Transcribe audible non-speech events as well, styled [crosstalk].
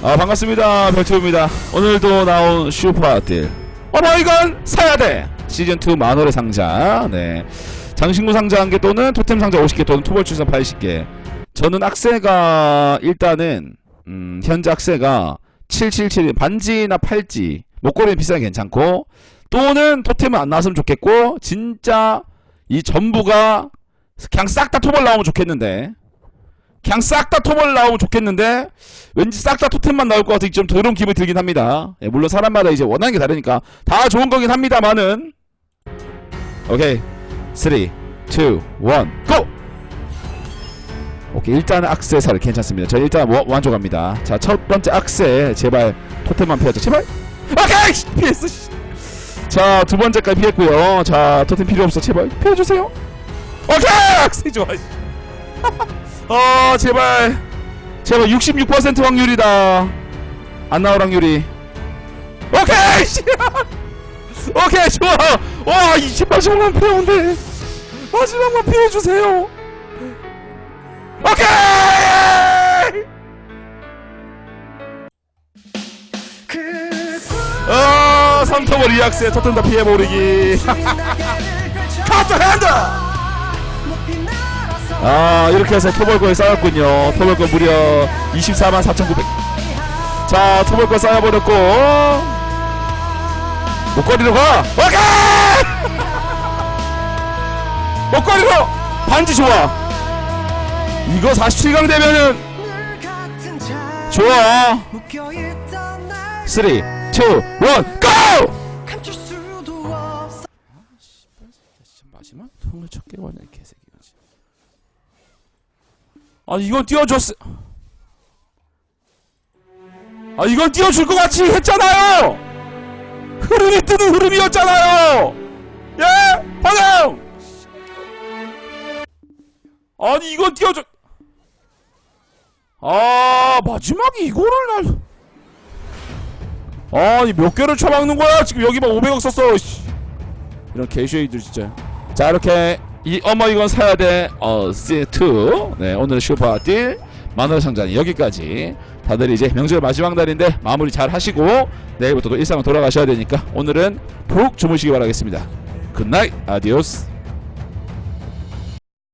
아 반갑습니다. 별초입니다. 오늘도 나온 슈퍼아들 어머 이건 사야돼 시즌2 만월의 상자. 네. 장신구 상자 1개 또는 토템 상자 50개 또는 투벌출산 80개. 저는 악세가 일단은 음 현재 악세가 777 반지나 팔찌 목걸이는 비싸게 괜찮고 또는 토템은 안 나왔으면 좋겠고 진짜 이 전부가 그냥 싹 다 토벌 나오면 좋겠는데 그냥 싹 다 토벌 나오면 좋겠는데 왠지 싹 다 토템만 나올 것 같아 좀 더러운 기분이 들긴 합니다. 예, 물론 사람마다 이제 원하는 게 다르니까 다 좋은 거긴 합니다만은 오케이 3 2 1 고! 오케이 일단은 악세사를 괜찮습니다. 저 일단 원, 완조 갑니다. 자 첫 번째 악세 제발 토템만 피하자 제발 오케이 씨, 피했어 씨. 자두 번째까지 피했고요. 자 토템 필요 없어 제발 피해주세요. 오케이 악세 좋아. [laughs] 씨. 어 제발. 제발 66% 확률이다. 안 나올 확률이. 오케이! 씨. [laughs] 오케이 좋아. 와 이제 마지막만 피해온대 마지막만 피해주세요. 오케이! 어 3터벌 리악스에 토템 다 피해버리기. [laughs] 카트 핸드 아 이렇게 해서 토벌거에 쌓였군요. 토벌거 무려 24만 4,900자 토벌거 쌓여버렸고 목걸이로 가! 오케이! [laughs] 목걸이로! 반지 좋아. 이거 47강 되면은 좋아. 3 2 1 GO! 마지막 통을 첫 개월에 개새끼가지 아 이건 띄워줬어 아 이건 띄워줄 것 같이 했잖아요! 흐름이 뜨는 흐름이었잖아요! 예? 반영! 아니 이건 띄워줘 아 마지막에 이거를 날 아니 몇 개를 쳐박는 거야? 지금 여기 막 500억 썼어 씨. 이런 개쉐이들 진짜. 자 이렇게 이 어머 이건 사야 돼 어 C2 네 오늘 슈퍼 딜 만원 상자는 여기까지. 다들 이제 명절 마지막 날인데 마무리 잘 하시고 내일부터 또 일상으로 돌아가셔야 되니까 오늘은 푹 주무시기 바라겠습니다. 굿나잇. 아디오스